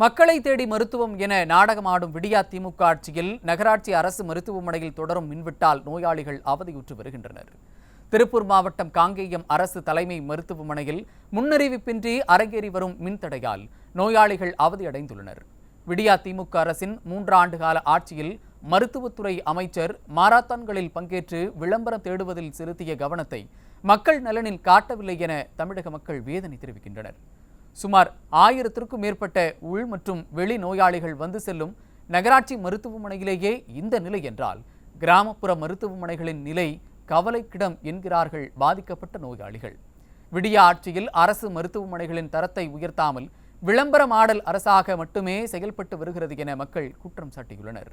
மக்களை தேடி மருத்துவம் என நாடகமாடும் விடியா திமுக ஆட்சியில் நகராட்சி அரசு மருத்துவமனையில் தொடரும் மின்விட்டால் நோயாளிகள் அவதியுற்று வருகின்றனர். திருப்பூர் மாவட்டம் காங்கேயம் அரசு தலைமை மருத்துவமனையில் முன்னறிவிப்பின்றி அரங்கேறி வரும் மின்தடையால் நோயாளிகள் அவதியடைந்துள்ளனர். விடியா திமுக அரசின் மூன்றாண்டு கால ஆட்சியில் மருத்துவத்துறை அமைச்சர் மாரத்தான்களில் பங்கேற்று விளம்பரம் தேடுவதில் செலுத்திய கவனத்தை மக்கள் நலனில் காட்டவில்லை என தமிழக மக்கள் வேதனை தெரிவிக்கின்றனர். சுமார் ஆயிரத்திற்கும் மேற்பட்ட உள் மற்றும் வெளி நோயாளிகள் வந்து செல்லும் நகராட்சி மருத்துவமனையிலேயே இந்த நிலை என்றால் கிராமப்புற மருத்துவமனைகளின் நிலை கவலைக்கிடம் என்கிறார்கள் பாதிக்கப்பட்ட நோயாளிகள். விடிய ஆட்சியில் அரசு மருத்துவமனைகளின் தரத்தை உயர்த்தாமல் விளம்பர மாடல் அரசாக மட்டுமே செயல்பட்டு வருகிறது என மக்கள் குற்றம் சாட்டியுள்ளனர்.